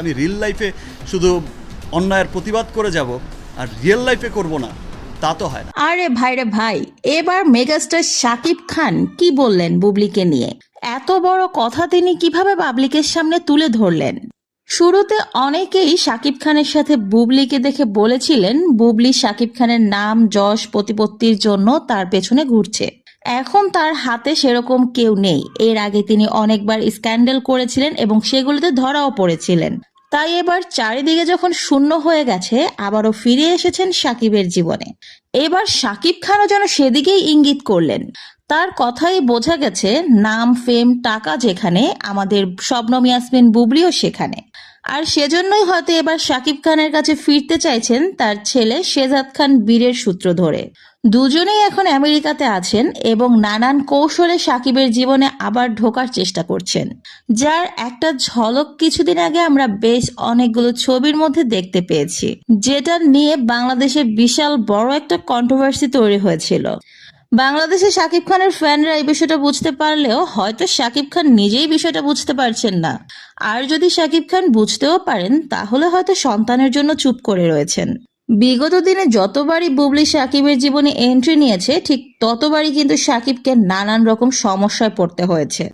আমি রিয়েল লাইফে শুধু অন্যায়ের প্রতিবাদ করে যাব আর রিয়েল লাইফে করব না, তা তো হয় আরে ভাইরে ভাই, এবার মেগাস্টার শাকিব খান কি বললেন বুবলিকে নিয়ে? এত বড় কথা তিনি কীভাবে পাবলিকের সামনে তুলে ধরলেন? শুরুতে অনেকেই শাকিব খানের সাথে বুবলিকে দেখে বলেছিলেন, বুবলি শাকিব খানের নাম, যশ, প্রতিপত্তির জন্য তার পেছনে ঘুরছে। এখন তার হাতে সেরকম কেউ নেই। এর আগে তিনি অনেকবার স্ক্যান্ডেল করেছিলেন এবং সেগুলোতে ধরাও পড়েছিলেন। তাই এবার চারিদিকে যখন শূন্য হয়ে গেছে, আবারও ফিরে এসেছেন সাকিবের জীবনে। এবার সাকিব খানও যেন সেদিকেই ইঙ্গিত করলেন। তার কথাই বোঝা গেছে, নাম ফেম টাকা যেখানে, আমাদের শবনম ইয়াসমিন বুবলিও সেখানে। আর সেজন্যই হয়তো এবার সাকিব খানের কাছে ফিরতে চাইছেন তার ছেলে শেজাদ খান বীরের সূত্র ধরে। দুজনেই এখন আমেরিকাতে আছেন এবং নানান কৌশলে সাকিবের জীবনে আবার ঢোকার চেষ্টা করছেন। যার একটা ঝলক কিছুদিন আগে আমরা বেশ অনেকগুলো ছবির মধ্যে দেখতে পেয়েছি, যেটা নিয়ে বাংলাদেশে বিশাল বড় একটা কন্ট্রোভার্সি তৈরি হয়েছিল। বাংলাদেশে শাকিব খানের ফ্যানরা এই বিষয়টা বুঝতে পারলেও হয়তো শাকিব খান নিজেই বিষয়টা বুঝতে পারছেন না। আর যদি শাকিব খান বুঝতেও পারেন, তাহলে হয়তো সন্তানের জন্য চুপ করে রয়েছেন। বিগত দিনে যতবারই বুবলি সাকিবের জীবনে এন্ট্রি নিয়েছে, ঠিক ততবারই কিন্তু সাকিবকে নানান রকম সমস্যায় পড়তে হয়েছে।